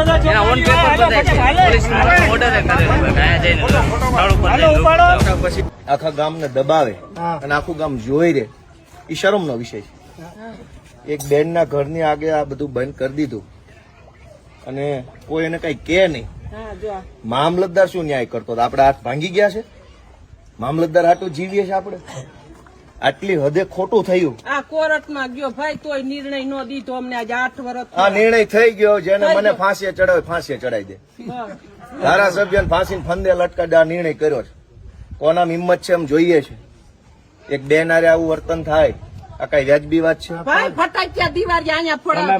એના on paper બધાય police order કરેલો અહીંયા જઈને સ્થળ ઉપર પછી આખા ગામને દબાવે અને આખું ગામ જોઈ રે. ઈ શરમનો વિષય છે. એક બેનના ઘરની આગે આ બધું બંધ કરી દીધું. અને કોઈ એને કઈ કે નહીં. મામલતદાર શું ન્યાય કરતો? આપડા હાથ ભાંગી ગયા છે? મામલતદાર હાટું જીવીએ છે આપણે? આટલી હદે ખોટું થયું. આ કોર્ટમાં ગયો ભાઈ તોય નિર્ણય નો દીધો અમને. આજે આઠ વર્ષ આ નિર્ણય થઈ ગયો જેને મને ફાંસીએ ચડાવે ફાંસીએ ચડાવી દે. ધારાસભ્ય ફાંસીને ફંદે લટકાડે આ નિર્ણય કર્યો છે. કોના હિંમત છે એમ જોઈએ છે. એક બેનારે આવું વર્તન થાય. આ કઈ વ્યાજબી વાત છે? ભાઈ ફટાક્યા દીવાર અહીંયા ફોડાવે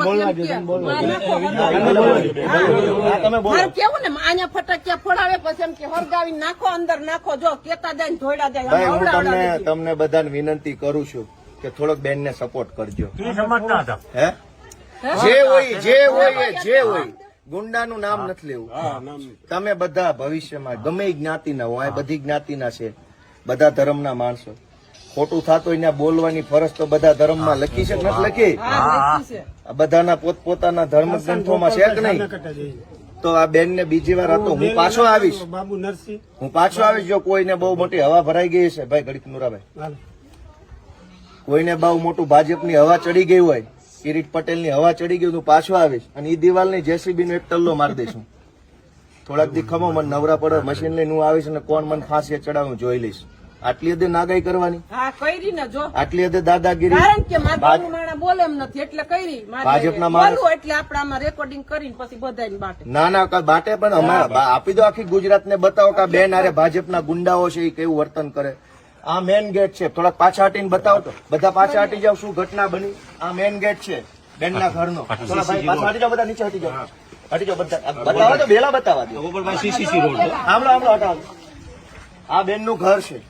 તમે બોલો. કેવું ને અહીંયા ફટાક્યા ફોડાવે પછી એમ કે હરગાવી નાખો અંદર નાખો જો કેતા જાય ને ધોયડા જાય ભાઈ હું તમને તમને બધાને વિનંતી કરું છું કે થોડોક બેનને સપોર્ટ કરજો. હે? જે હોય જે હોય જે હોય. ગુંડાનું નામ નથી લેવું. તમે બધા ભવિષ્યમાં ગમે જ્ઞાતિના હોય આ બધી જ્ઞાતિના છે. બધા ધર્મના માણસો. ખોટું થતું હોય ત્યાં બોલવાની ફરજ તો બધા ધર્મમાં લખી છે કે નથી લખી? બધાના પોત પોતાના આ બધાના પોતપોતાના ધર્મ ગ્રંથોમાં છે કે નહીં? તો આ બેન ને બીજી વાર હતો હું પાછો આવીશ. બાબુ નરસિંહ. હું પાછો આવીશ જો કોઈને બહુ મોટી હવા ભરાઈ ગઈ છે ભાઈ ગણિત નુરાભાઈ. કોઈને બહુ મોટું ભાજપની હવા ચડી ગઈ હોય કિરીટ પટેલની હવા ચડી ગઈ હું તો પાછો આવીશ. અને ઈ દિવાલની જેસીબી નો એક ટલ્લો મારી દઈશું થોડાક દી ખમો મને નવરા પડે મશીન લઈને હું આવીશ અને કોણ મને ફાંસી ચડાવું જોઈ લઈશ. આટલી હદે નાગાઈ કરવાની? હા કરી ને જો. આટલી હદે દાદાગીરી? કારણ કે ભાજ- માણા બોલે એમ નથી એટલે કરી ભાજપના માણસ- એટલે આપણામાં રેકોર્ડિંગ કરીને પછી બધાને બાટે. ના ના બાટે પણ અમારા આપી દો આખી ગુજરાત ને બતાવો કે આ બેન આરે ભાજપના ગુંડાઓ છે એ કેવું વર્તન કરે? આ મેન ગેટ છે. થોડાક પાછા હટીને બતાવો તો. બધા પાછા હટી જાવ શું ઘટના બની? આ મેન ગેટ છે બેનના ઘરનો. થોડા ભાઈ પાછા હટી જાવ બધા નીચે હટી જાઓ. હટી જાવ બધા. આ બતાવો તો બેલા બતાવા દો. આમળો આમળો હટાવો. આ બેનનું ઘર છે.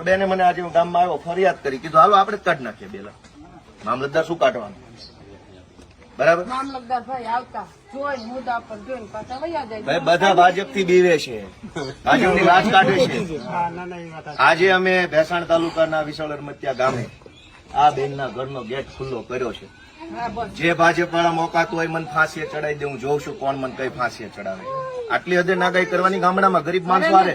તો બેને મને આજે હું ગામમાં આવ્યો ફરિયાદ કરી. કીધું હાલો આપણે કાઢ નાખીએ બેલા. મામલતદાર શું કાઢવાનું? બરાબર? મામલતદાર ભાઈ આવતા. જોઈને મુદ્દા પર જોઈને પાછા વયા જાય. બધા ભાજપથી બીવે છે. ભાજપની વાત કાઢે છે. હા ના ના એ વાત સાચી. આજે અમે ભેસાણ તાલુકાના વિશાળ અરમતિયા ગામે આ બેનના ઘરનો ગેટ ખુલ્લો કર્યો છે. જે ભાજપ વાળા મોકાતું હોય મને ફાંસીએ ચડાવી દે હું જોઉં છું કોણ મને કઈ ફાંસીએ ચડાવે. આટલી હદે નાગાઈ કરવાની ગામડામાં ગરીબ માણસો અમે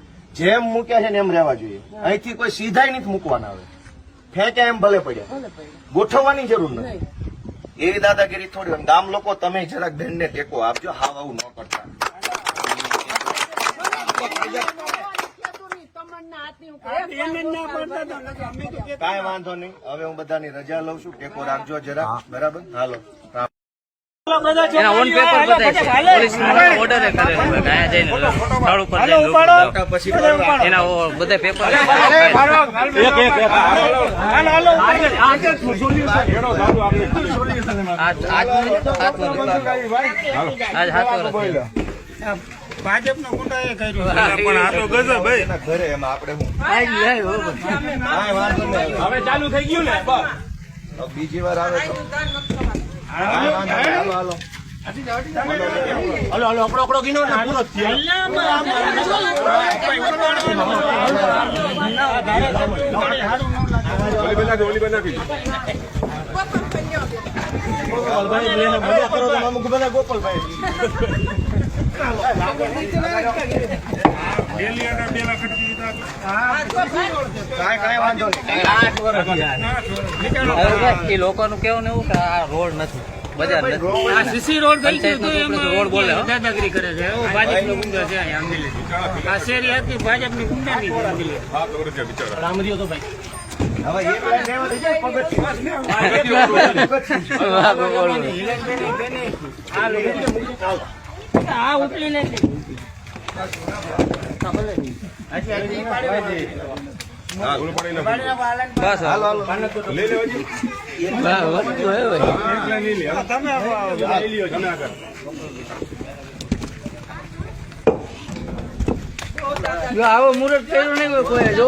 જેમ મૂક્યા છે ને એમ રહેવા જોઈએ. અહીંથી કોઈ સીધા નથી મૂકવાના આવે ફેંક્યા એમ ભલે પડ્યા ગોઠવવાની જરૂર નથી. એવી દાદાગીરી થોડી ગામ લોકો તમે જરાક બેનને ટેકો આપજો હાવ આવું ન કરતા. કાંઈ વાંધો નહીં. હવે હું બધાની રજા લઉં છું. ટેકો રાખજો જરા બરાબર? હાલો. એના ઓન પેપર બધાય પોલીસ ઓર્ડર કરેલો અહીંયા જઈને સ્થળ ઉપર જઈને પછી એના બધા પેપર આજ ગુંડા એ કર્યું પણ આ તો ગજબ એના ઘરે એમાં આપણે હું? કાંઈ વાંધો નહીં. હવે ચાલુ થઈ ગયું ને બીજી વાર આવે તો. હાલો હાલો અકડો અકડો ગીનો ને પૂરો થયો ગોપાલભાઈ લોકો નું કેવું ને એવું કે આ રોડ નથી બજાર નથી. સીસી રોડ થઈ ગયું રોડ બોલે દાદાગીરી કરે છે. એવો ભાજપની ગુંડા છે અહીંયા અમરેલી આ શેરી હતી ભાજપની ગુંડા ની રામરીઓ તો ભાઈ. આ ઉપલી નથી બસ આવો મુરત કર્યું નહીં કોઈ જો